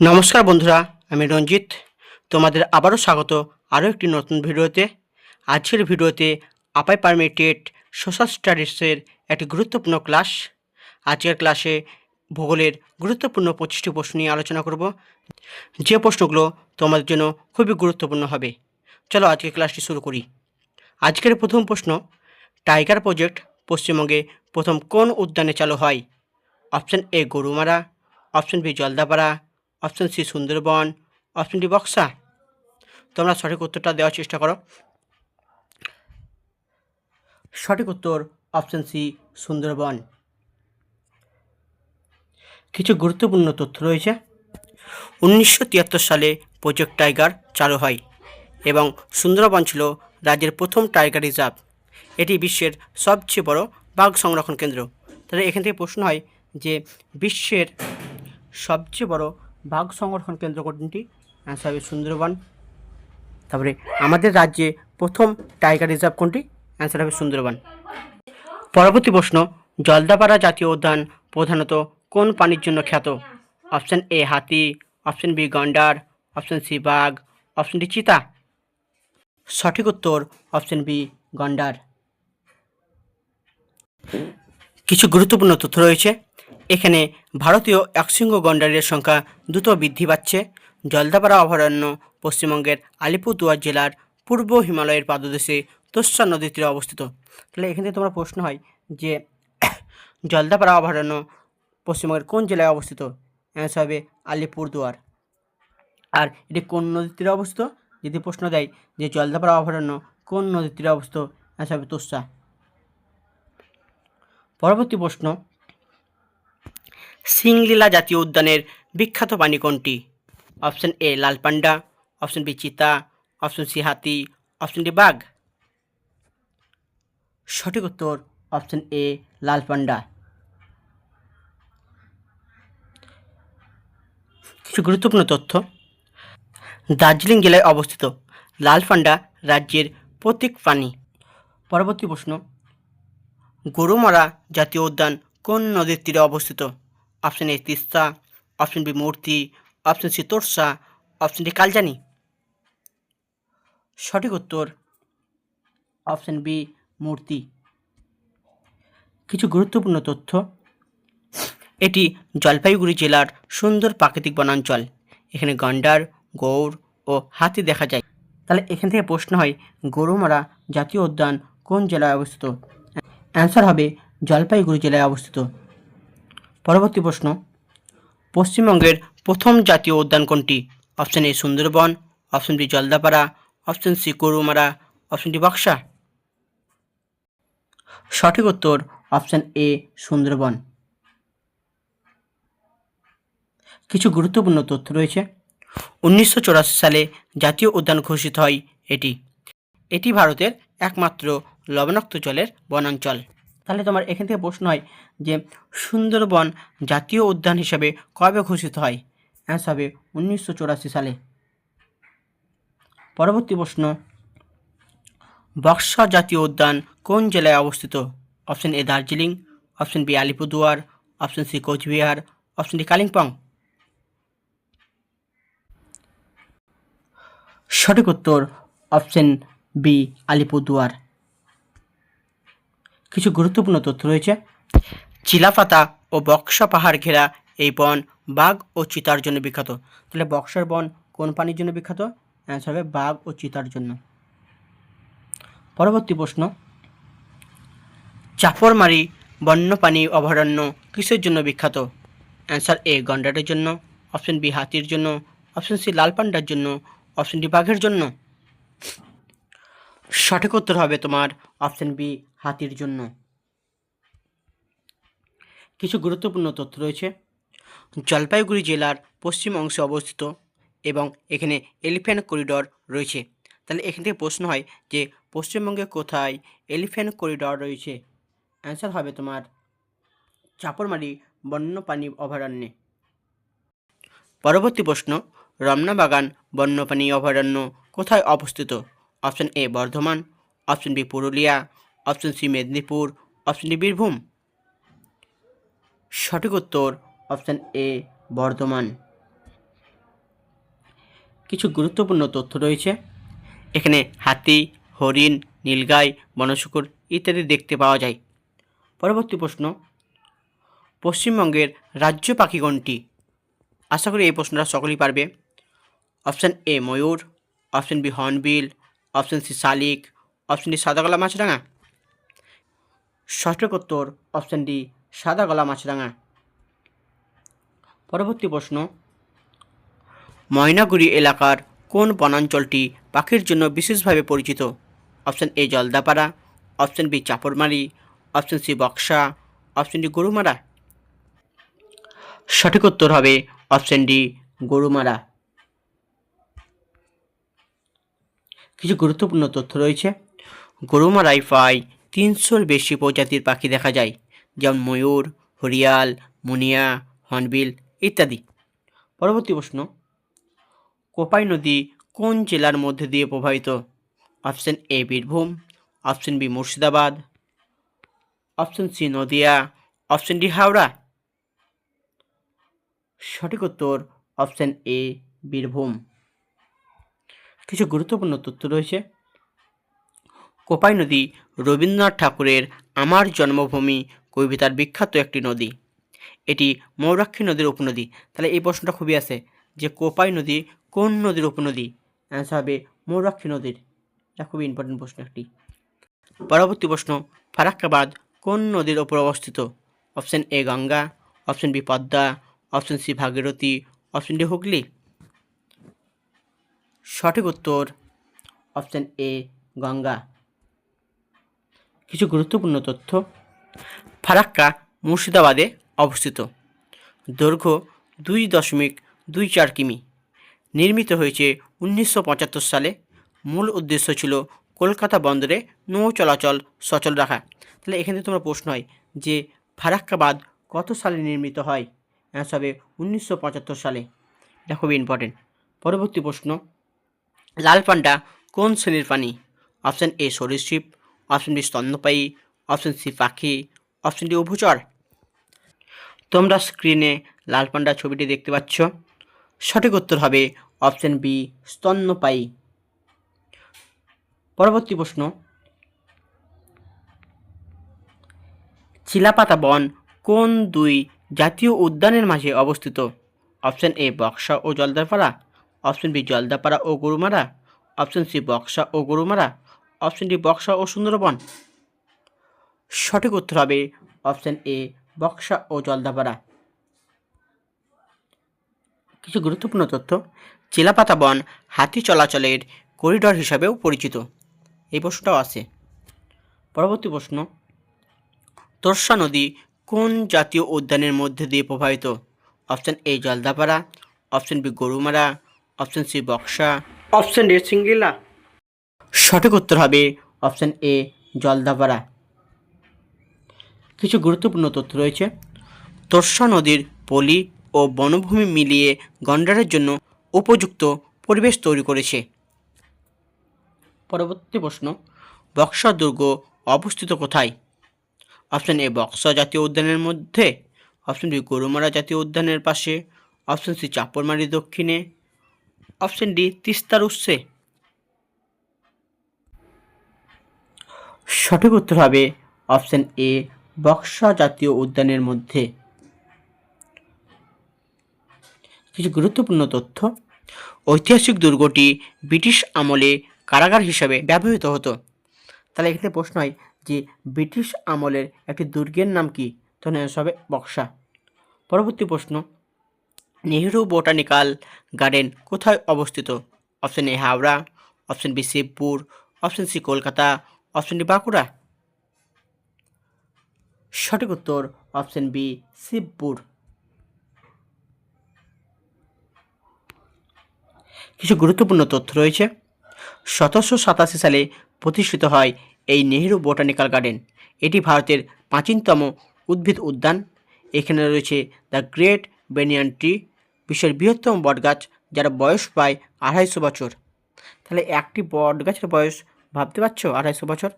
নমস্কার বন্ধুরা, আমি রঞ্জিত। তোমাদের আবারও স্বাগত আরও একটি নতুন ভিডিওতে। আজকের ভিডিওতে আপাই পারমিটেড সোশ্যাল স্টাডিজের একটি গুরুত্বপূর্ণ ক্লাস। আজকের ক্লাসে ভূগোলের গুরুত্বপূর্ণ পঁচিশটি প্রশ্ন নিয়ে আলোচনা করব। যে প্রশ্নগুলো তোমাদের জন্য খুবই গুরুত্বপূর্ণ হবে। চলো আজকের ক্লাসটি শুরু করি। আজকের প্রথম প্রশ্ন, টাইগার প্রজেক্ট পশ্চিমবঙ্গে প্রথম কোন উদ্যানে চালু হয়? Option A Gorumara, option B Jaldapara option C Sundarban, option D Buxa. তোমরা সঠিক উত্তরটা দেওয়ার চেষ্টা করো। সঠিক উত্তর অপশন সি সুন্দরবন। কিছু গুরুত্বপূর্ণ তথ্য রয়েছে। উনিশশো তিয়াত্তর সালে প্রজেক্ট টাইগার চালু হয় এবং সুন্দরবন ছিল রাজ্যের প্রথম টাইগার রিজার্ভ। এটি বিশ্বের সবচেয়ে বড় বাঘ সংরক্ষণ কেন্দ্র। তাহলে এখান থেকে প্রশ্ন হয় যে বিশ্বের সবচেয়ে বড় বাঘ সংরক্ষণ কেন্দ্র কোনটি? অ্যান্সার হবে সুন্দরবন তারপরে আমাদের রাজ্যে প্রথম টাইগার রিজার্ভ কোনটি? অ্যান্সার হবে সুন্দরবন পরবর্তী প্রশ্ন, জলদাপাড়া জাতীয় উদ্যান প্রধানত কোন প্রাণীর জন্য খ্যাত? অপশান এ হাতি অপশন বি গন্ডার অপশন সি বাঘ অপশন ডি চিতা। সঠিক উত্তর অপশন বি গন্ডার। কিছু গুরুত্বপূর্ণ তথ্য রয়েছে। এখানে ভারতীয় একশৃঙ্গ গন্ডারের সংখ্যা দ্রুত বৃদ্ধি পাচ্ছে। জলদাপাড়া অভয়ারণ্য, পশ্চিমবঙ্গের আলিপুরদুয়ার জেলার পূর্ব হিমালয়ের পাদদেশে তোষা নদীর তীরে অবস্থিত। তাহলে এখান থেকে তোমার প্রশ্ন হয় যে, জলদাপাড়া অভয়ারণ্য পশ্চিমবঙ্গের কোন জেলায় অবস্থিত? অ্যান্সার হবে আলিপুরদুয়ার। আর এটি কোন নদীর তীরে অবস্থিত? যদি প্রশ্ন দেয় যে, জলদাপাড়া অভয়ারণ্য কোন নদীর তীরে অবস্থিত? অ্যান্সার হবে তোষা পরবর্তী প্রশ্ন সিংলীলা জাতীয় উদ্যানের বিখ্যাত প্রাণী কোনটি অপশন এ লাল পান্ডা অপশন বি চিতা, অপশন সি হাতি, অপশন ডি বাঘ। সঠিক উত্তর অপশন এ লাল পান্ডা কিছু গুরুত্বপূর্ণ তথ্য। দার্জিলিং জেলায় অবস্থিত লাল পান্ডা রাজ্যের প্রতীক প্রাণী। পরবর্তী প্রশ্ন, গরুমারা জাতীয় উদ্যান কোন নদীর তীরে অবস্থিত? Option A Teesta, option B Murti, option C Torsa, option D Kaljani. সঠিক উত্তর অপশন বি মূর্তি। কিছু গুরুত্বপূর্ণ তথ্য। এটি জলপাইগুড়ি জেলার সুন্দর প্রাকৃতিক বনাঞ্চল। এখানে গন্ডার গৌড় ও হাতি দেখা যায়। তাহলে এখান থেকে প্রশ্ন হয়, গরুমারা জাতীয় উদ্যান কোন জেলায় অবস্থিত? অ্যান্সার হবে জলপাইগুড়ি জেলায় অবস্থিত। পরবর্তী প্রশ্ন। পশ্চিমবঙ্গের প্রথম জাতীয় উদ্যান কোনটি? Option A Sundarban, option B Jaldapara, option C Gorumara option D Buxa. সঠিক উত্তর অপশন এ সুন্দরবন। কিছু গুরুত্বপূর্ণ তথ্য রয়েছে। উনিশশো সালে জাতীয় উদ্যান ঘোষিত হয় এটি। এটি ভারতের একমাত্র লবণাক্ত জলের বনাঞ্চল। তাহলে তোমার এখান থেকে প্রশ্ন হয় যে সুন্দরবন জাতীয় উদ্যান হিসাবে কবে ঘোষিত হয়? অ্যান্সার হবে উনিশশো সালে। পরবর্তী প্রশ্ন, বক্সা জাতীয় উদ্যান কোন জেলায় অবস্থিত? Option A Darjeeling option B Alipurduar option C Cooch Behar option D Kalimpong. সঠিক উত্তর অপশন বি আলিপুরদুয়ার। কিছু গুরুত্বপূর্ণ তথ্য রয়েছে। চিলাপাতা ও বক্সা পাহাড় ঘেরা এই বন বাঘ ও চিতার জন্য বিখ্যাত। তাহলে বক্সার বন কোন প্রাণীর জন্য বিখ্যাত? অ্যান্সার হবে বাঘ ও চিতার জন্য। পরবর্তী প্রশ্ন। চাপড়মারি বন্যপ্রাণী অভয়ারণ্য কিসের জন্য বিখ্যাত? অ্যান্সার এ গন্ডারের জন্য। অপশন বি হাতির জন্য। অপশন সি লাল পান্ডার জন্য। অপশন ডি বাঘের জন্য। সঠিক উত্তর হবে তোমার অপশন বি হাতির জন্য। কিছু গুরুত্বপূর্ণ তথ্য রয়েছে। জলপাইগুড়ি জেলার পশ্চিম অংশে অবস্থিত এবং এখানে এলিফ্যান্ট করিডর রয়েছে। তাহলে এখান থেকে প্রশ্ন হয় যে, পশ্চিমবঙ্গে কোথায় এলিফ্যান্ট করিডর রয়েছে? অ্যান্সার হবে তোমার চাপড়মারি বন্যপ্রাণী অভয়ারণ্যে। পরবর্তী প্রশ্ন রমনা বাগান বন্যপ্রাণী অভয়ারণ্য কোথায় অবস্থিত? Option A, Bardhaman. Option B, Purulia. Option C Medinipur, option D Birbhum. সঠিক উত্তর অপশন এ বর্ধমান। কিছু গুরুত্বপূর্ণ তথ্য রয়েছে। এখানে হাতি, হরিণ, নীলগাই, বনশুকুর ইত্যাদি দেখতে পাওয়া যায়। পরবর্তী প্রশ্ন, পশ্চিমবঙ্গের রাজ্য পাখি কোনটি? আশা করি এই প্রশ্নটা সকলেই পারবে। Option A Mayur, option B hornbill, option C শালিক, অপশান ডি সাদা গলা মাছরাঙা। সঠিক উত্তর অপশান ডি সাদা গলা মাছরাঙা পরবর্তী প্রশ্ন, ময়নাগুড়ি এলাকার কোন বনাঞ্চলটি পাখির জন্য বিশেষভাবে পরিচিত? Option A Jaldapara option B Chapramari option C Buxa option D Gorumara. সঠিক উত্তর হবে অপশান ডি গরুমারা। কিছু গুরুত্বপূর্ণ তথ্য রয়েছে। গরুমারাই প্রায় তিনশোর বেশি প্রজাতির পাখি দেখা যায়, যেমন ময়ূর, হরিয়াল, মুনিয়া, হর্নবিল ইত্যাদি। পরবর্তী প্রশ্ন, কোপাই নদী কোন জেলার মধ্যে দিয়ে প্রবাহিত? Option A, Birbhum, option B, Murshidabad, option C, Nadia, option D, Howrah. সঠিক উত্তর অপশন এ, বীরভূম। কিছু গুরুত্বপূর্ণ তথ্য রয়েছে। কোপাই নদী রবীন্দ্রনাথ ঠাকুরের আমার জন্মভূমি কবিতার বিখ্যাত একটি নদী। এটি মৌরাক্ষী নদীর উপনদী। তাহলে এই প্রশ্নটা খুবই আছে যে কোপাই নদী কোন নদীর উপনদী? অ্যান্সার হবে মৌরাক্ষী নদীর। এটা খুবই ইম্পর্টেন্ট প্রশ্ন একটি। পরবর্তী প্রশ্ন, ফারাক্কাবাদ কোন নদীর ওপর অবস্থিত? Option A Ganga option B Padma option C Bhagirathi option D Hooghly. সঠিক উত্তর অপশন এ গঙ্গা। কিছু গুরুত্বপূর্ণ তথ্য। ফারাক্কা মুর্শিদাবাদে অবস্থিত। দৈর্ঘ্য দুই দশমিক দুই চার কিমি। নির্মিত হয়েছে উনিশশো পঁচাত্তর সালে। মূল উদ্দেশ্য ছিল কলকাতা বন্দরে নৌ চলাচল সচল রাখা। তাহলে এখানে তোমার প্রশ্ন হয় যে ফারাক্কাবাদ কত সালে নির্মিত হয়? অ্যান্সার হবে উনিশশো পঁচাত্তর সালে। এটা খুবই ইম্পর্টেন্ট পরবর্তী প্রশ্ন লাল পান্ডা কোন শ্রেণির প্রাণী? অপশান এ সরীসৃপ অপশান বি স্তন্যপায়ী, অপশন সি পাখি, অপশান ডি উভচর তোমরা স্ক্রিনে লাল পান্ডা ছবিটি দেখতে পাচ্ছ। সঠিক উত্তর হবে অপশান বি স্তন্যপায়ী। পরবর্তী প্রশ্ন। চিলাপাতা বন কোন দুই জাতীয় উদ্যানের মাঝে অবস্থিত? অপশন এ বক্সা ও জলদাপাড়া অপশন বি জলদাপাড়া ও গরুমারা, অপশন সি বক্সা ও গরুমারা অপশান ডি বক্সা ও সুন্দরবন। সঠিক উত্তর হবে অপশান এ, বক্সা ও জলদাপাড়া। কিছু গুরুত্বপূর্ণ তথ্য চিলাপাতা বন হাতি চলাচলের করিডর হিসাবেও পরিচিত। এই প্রশ্নটাও আছে। পরবর্তী প্রশ্ন, তোরসা নদী কোন জাতীয় উদ্যানের মধ্যে দিয়ে প্রবাহিত? Option A, Jaldapara, option B, Gorumara, option C, Buxa. Option D, Singalila. সঠিক উত্তর হবে অপশান এ, জলদাপাড়া। কিছু গুরুত্বপূর্ণ তথ্য রয়েছে। তোরসা নদীর পলি ও বনভূমি মিলিয়ে গন্ডারের জন্য উপযুক্ত পরিবেশ তৈরি করেছে। পরবর্তী প্রশ্ন, বক্সা দুর্গ অবস্থিত কোথায়? অপশান এ, বক্সা জাতীয় উদ্যানের মধ্যে। অপশন বি, গরুমারা জাতীয় উদ্যানের পাশে। অপশন সি, চাপড়মারি দক্ষিণে। অপশন ডি, তিস্তার উৎসে। সঠিক উত্তর হবে অপশন এ, বক্সা জাতীয় উদ্যানের মধ্যে। কিছু গুরুত্বপূর্ণ তথ্য। ঐতিহাসিক দুর্গটি ব্রিটিশ আমলে কারাগার হিসাবে ব্যবহৃত হতো। তাহলে এখানে প্রশ্ন হয় যে, ব্রিটিশ আমলের একটি দুর্গের নাম কি? তখন হবে বক্সা। পরবর্তী প্রশ্ন, নেহেরু বোটানিক্যাল গার্ডেন কোথায় অবস্থিত? Option A, Howrah, option B, Shibpur, option C, Kolkata option D Bankura. সঠিক উত্তর অপশন বি শিবপুর। কিছু গুরুত্বপূর্ণ তথ্য রয়েছে। সতেরোশো সাতাশি সালে প্রতিষ্ঠিত হয় এই নেহেরু বোটানিক্যাল গার্ডেন। এটি ভারতের প্রাচীনতম উদ্ভিদ উদ্যান। এখানে রয়েছে দ্য গ্রেট বেনিয়ান ট্রি, বিশ্বের বৃহত্তম বটগাছ, যার বয়স প্রায় আড়াইশো বছর। তাহলে একটি বট গাছের বয়স ভাবতে পারছ আড়াইশো বছর?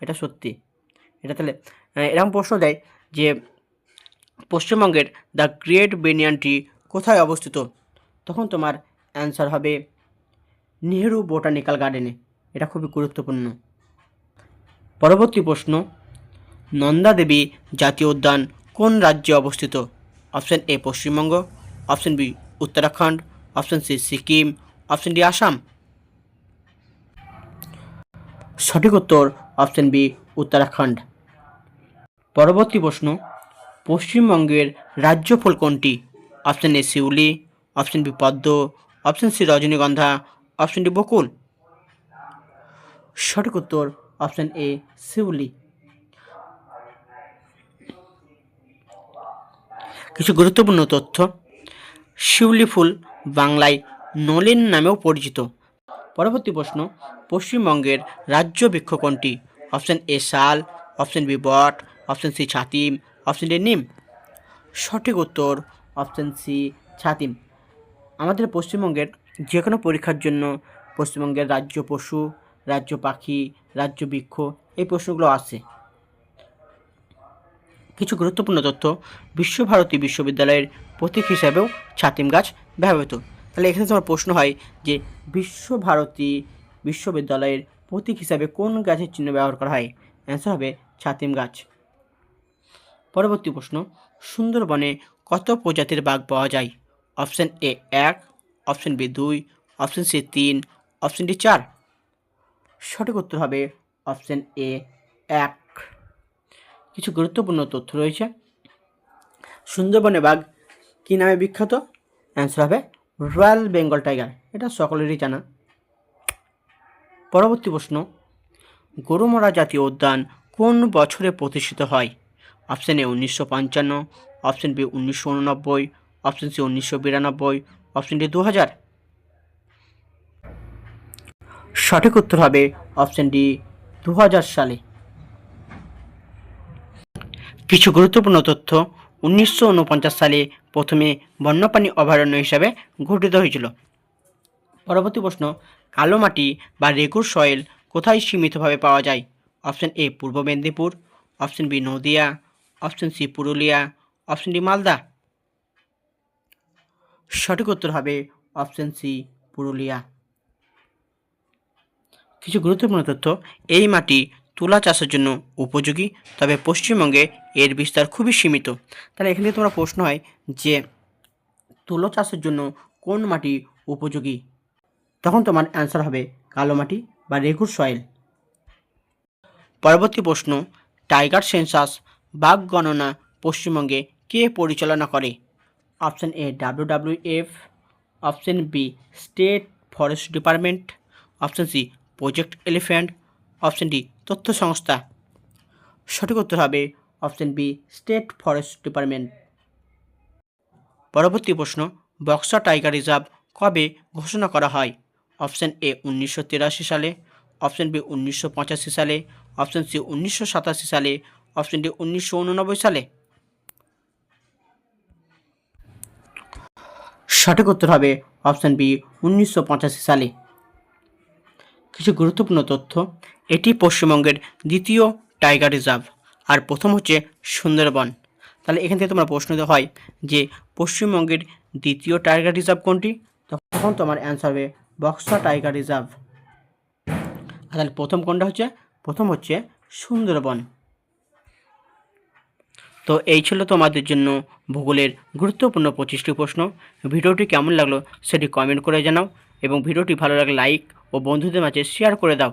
এটা সত্যি। এটা তাহলে এরকম প্রশ্ন দেয় যে পশ্চিমবঙ্গের দ্য গ্রেট বেনিয়ান ট্রি কোথায় অবস্থিত? তখন তোমার অ্যান্সার হবে নেহেরু বোটানিক্যাল গার্ডেনে। এটা খুবই গুরুত্বপূর্ণ। পরবর্তী প্রশ্ন, নন্দা দেবী জাতীয় উদ্যান কোন রাজ্যে অবস্থিত? Option A Paschimbanga, option B Uttarakhand, option C Sikkim, option D Assam. সঠিক উত্তর অপশন বি, উত্তরাখণ্ড। পরবর্তী প্রশ্ন, পশ্চিমবঙ্গের রাজ্য ফুল কোনটি? অপশন এ, শিউলি, অপশন বি, পদ্ম, অপশন সি, রজনীগন্ধা, অপশন ডি, বকুল। সঠিক উত্তর অপশন এ, শিউলি। কিছু গুরুত্বপূর্ণ তথ্য, শিউলি ফুল বাংলায় নলিন নামেও পরিচিত। পরবর্তী প্রশ্ন, পশ্চিমবঙ্গের রাজ্য বৃক্ষ কোনটি অপশান এ শাল, অপশন বি বট, অপশান সি ছাতিম, অপশন ডি নিম? সঠিক উত্তর অপশন সি ছাতিম। আমাদের পশ্চিমবঙ্গের যে কোনো পরীক্ষার জন্য পশ্চিমবঙ্গের রাজ্য পশু, রাজ্য পাখি, রাজ্য বৃক্ষ এই প্রশ্নগুলো আসে কিছু গুরুত্বপূর্ণ তথ্য বিশ্বভারতী বিশ্ববিদ্যালয়ের প্রতীক হিসাবেও ছাতিম গাছ ব্যবহৃত। তাহলে এখানে তোমার প্রশ্ন হয় যে বিশ্বভারতী বিশ্ববিদ্যালয়ের প্রতীক হিসাবে কোন গাছের চিহ্ন ব্যবহার করা হয়? অ্যান্সার হবে ছাতিম গাছ। পরবর্তী প্রশ্ন, সুন্দরবনে কত প্রজাতির বাঘ পাওয়া যায়? অপশান এ এক অপশান বি দুই অপশান সি তিন অপশান ডি চার। সঠিক উত্তর হবে অপশন এ এক। কিছু গুরুত্বপূর্ণ তথ্য রয়েছে। সুন্দরবনে বাঘ কী নামে বিখ্যাত? অ্যান্সার হবে রয়্যাল বেঙ্গল টাইগার, এটা সকলেরই জানা। পরবর্তী প্রশ্ন গরুমরা জাতীয় উদ্যান কোন বছরে প্রতিষ্ঠিত হয়? অপশন এ উনিশশো পঞ্চান্ন অপশন বি উনিশশো উননব্বই অপশন সি উনিশশো বিরানব্বই অপশন ডি দু হাজার সঠিক উত্তর হবে অপশন ডি দু হাজার সালে। কিছু গুরুত্বপূর্ণ তথ্য উনিশশো উনপঞ্চাশ সালে প্রথমে বন্যপ্রাণী অভয়ারণ্য হিসাবে গঠিত হয়েছিল। পরবর্তী প্রশ্ন, কালো মাটি বা রেগুর সয়েল কোথায় সীমিতভাবে পাওয়া যায়? Option A, Purba Medinipur, option B, Nadia, option C, Purulia, option D, Malda. সঠিক উত্তর হবে অপশন সি, পুরুলিয়া। কিছু গুরুত্বপূর্ণ তথ্য, এই মাটি তুলা চাষের জন্য উপযোগী, তবে পশ্চিমবঙ্গে এর বিস্তার খুবই সীমিত। তাহলে এখানে তোমরা প্রশ্ন হয় যে, তুলো চাষের জন্য কোন মাটি উপযোগী? তখন তোমার অ্যান্সার হবে কালো মাটি বা রেগুর সয়েল পরবর্তী প্রশ্ন টাইগার সেন্সাস বাঘ গণনা পশ্চিমবঙ্গে কে পরিচালনা করে? Option A WWF option B state forest department option C project elephant option D, তথ্য সংস্থা। সঠিক উত্তর হবে option B, state forest department. পরবর্তী প্রশ্ন, বক্সা টাইগার রিজার্ভ কবে ঘোষণা করা হয়? অপশন এ, উনিশশো তিরাশি সালে, অপশন বি, উনিশশো পঁচাশি সালে, অপশন সি, উনিশশো সাতাশি সালে, অপশন ডি, উনিশশো উননব্বই সালে। সঠিক উত্তর হবে অপশন বি, উনিশশো পঁচাশি সালে। কিছু গুরুত্বপূর্ণ তথ্য এটি পশ্চিমবঙ্গের দ্বিতীয় টাইগার রিজার্ভ, আর প্রথম হচ্ছে সুন্দরবন। তাহলে এখান থেকে তোমার প্রশ্ন হয় যে পশ্চিমবঙ্গের দ্বিতীয় টাইগার রিজার্ভ কোনটি? তখন তোমার অ্যান্সার হবে বক্সা টাইগার রিজার্ভ। আর তাহলে প্রথম কোনটা হচ্ছে? প্রথম হচ্ছে সুন্দরবন। তো এই ছিল তোমাদের জন্য ভূগোলের গুরুত্বপূর্ণ পঁচিশটি প্রশ্ন। ভিডিওটি কেমন লাগল সেটি কমেন্ট করে জানাও এবং ভিডিওটি ভালো লাগলে লাইক ও বন্ধুদের মাঝে শেয়ার করে দাও।